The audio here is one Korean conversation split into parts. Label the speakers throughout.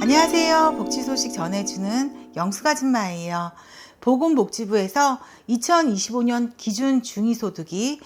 Speaker 1: 안녕하세요. 복지 소식 전해주는 영수가진마예요. 보건복지부에서 2025년 기준 중위소득이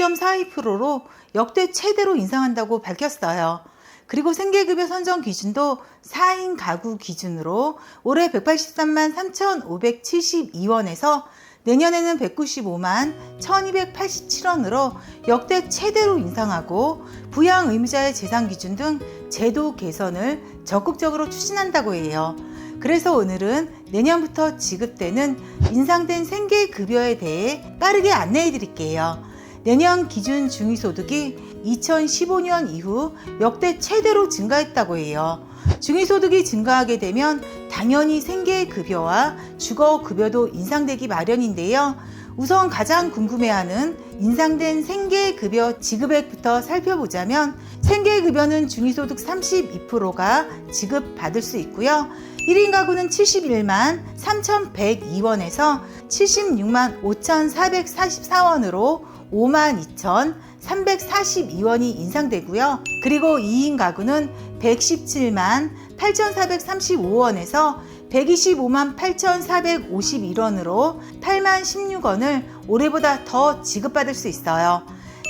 Speaker 1: 6.42%로 역대 최대로 인상한다고 밝혔어요. 그리고 생계급여 선정 기준도 4인 가구 기준으로 올해 183만 3,572원에서 내년에는 195만 1287원으로 역대 최대로 인상하고 부양 의무자의 재산 기준 등 제도 개선을 적극적으로 추진한다고 해요. 그래서 오늘은 내년부터 지급되는 인상된 생계급여에 대해 빠르게 안내해 드릴게요. 내년 기준 중위소득이 2015년 이후 역대 최대로 증가했다고 해요. 중위소득이 증가하게 되면 당연히 생계급여와 주거급여도 인상되기 마련인데요. 우선 가장 궁금해하는 인상된 생계급여 지급액부터 살펴보자면 생계급여는 중위소득 32%가 지급받을 수 있고요. 1인 가구는 71만 3,102원에서 76만 5,444원으로 5만 2,342원이 인상되고요. 그리고 2인 가구는 117만 8,435원에서 125만 8,451원으로 8만 16원을 올해보다 더 지급받을 수 있어요.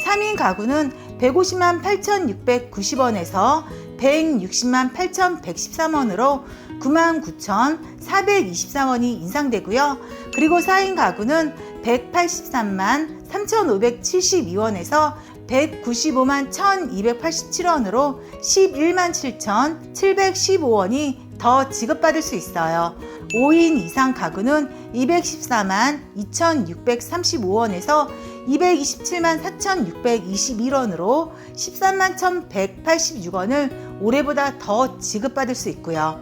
Speaker 1: 3인 가구는 150만 8,690원에서 160만 8,113원으로 9만 9,424원이 인상되고요. 그리고 4인 가구는 183만 3,572원에서 195만 1,287원으로 11만 7,715원이 더 지급받을 수 있어요. 5인 이상 가구는 214만 2,635원에서 227만 4,621원으로 13만 1,186원을 올해보다 더 지급받을 수 있고요.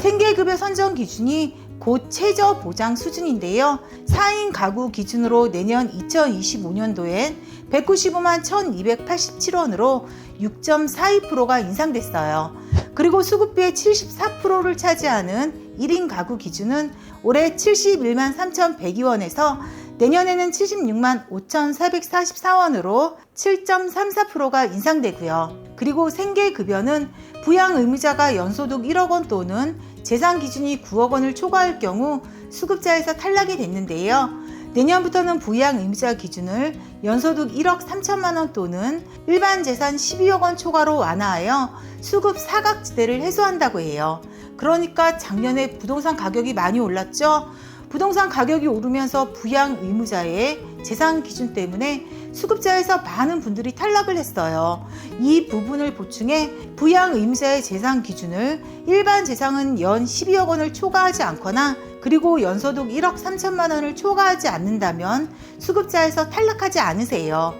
Speaker 1: 생계급여 선정 기준이 곧 최저 보장 수준인데요. 4인 가구 기준으로 내년 2025년도엔 195만 1,287원으로 6.42%가 인상됐어요. 그리고 수급비의 74%를 차지하는 1인 가구 기준은 올해 71만 3,102원에서 내년에는 76만 5,444원으로 7.34%가 인상되고요. 그리고 생계급여는 부양 의무자가 연소득 1억 원 또는 재산 기준이 9억 원을 초과할 경우 수급자에서 탈락이 됐는데요. 내년부터는 부양 의무자 기준을 연소득 1억 3천만 원 또는 일반 재산 12억 원 초과로 완화하여 수급 사각지대를 해소한다고 해요. 그러니까 작년에 부동산 가격이 많이 올랐죠? 부동산 가격이 오르면서 부양 의무자의 재산 기준 때문에 수급자에서 많은 분들이 탈락을 했어요. 이 부분을 보충해 부양 의무자의 재산 기준을 일반 재산은 연 12억 원을 초과하지 않거나 그리고 연소득 1억 3천만 원을 초과하지 않는다면 수급자에서 탈락하지 않으세요.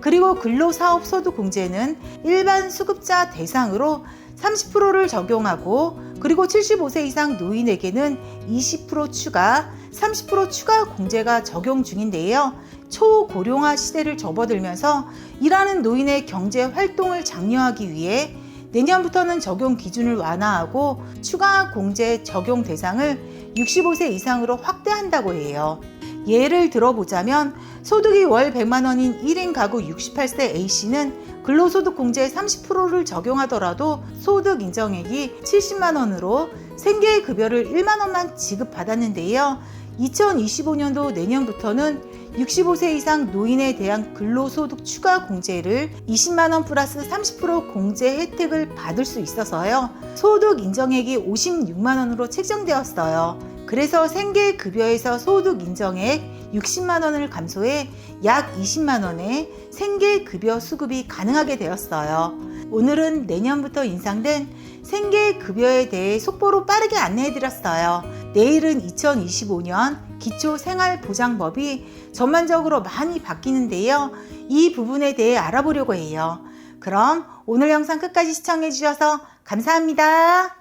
Speaker 1: 그리고 근로사업소득공제는 일반 수급자 대상으로 30%를 적용하고 그리고 75세 이상 노인에게는 20% 추가, 30% 추가 공제가 적용 중인데요. 초고령화 시대를 접어들면서 일하는 노인의 경제 활동을 장려하기 위해 내년부터는 적용 기준을 완화하고 추가 공제 적용 대상을 65세 이상으로 확대한다고 해요. 예를 들어보자면 소득이 월 100만 원인 1인 가구 68세 A씨는 근로소득 공제 30%를 적용하더라도 소득 인정액이 70만 원으로 생계급여를 1만 원만 지급받았는데요. 2025년도 내년부터는 65세 이상 노인에 대한 근로소득 추가 공제를 20만 원 플러스 30% 공제 혜택을 받을 수 있어서요. 소득 인정액이 56만 원으로 책정되었어요. 그래서 생계급여에서 소득 인정액 60만 원을 감소해 약 20만 원의 생계급여 수급이 가능하게 되었어요. 오늘은 내년부터 인상된 생계급여에 대해 속보로 빠르게 안내해드렸어요. 내일은 2025년 기초생활보장법이 전반적으로 많이 바뀌는데요. 이 부분에 대해 알아보려고 해요. 그럼 오늘 영상 끝까지 시청해주셔서 감사합니다.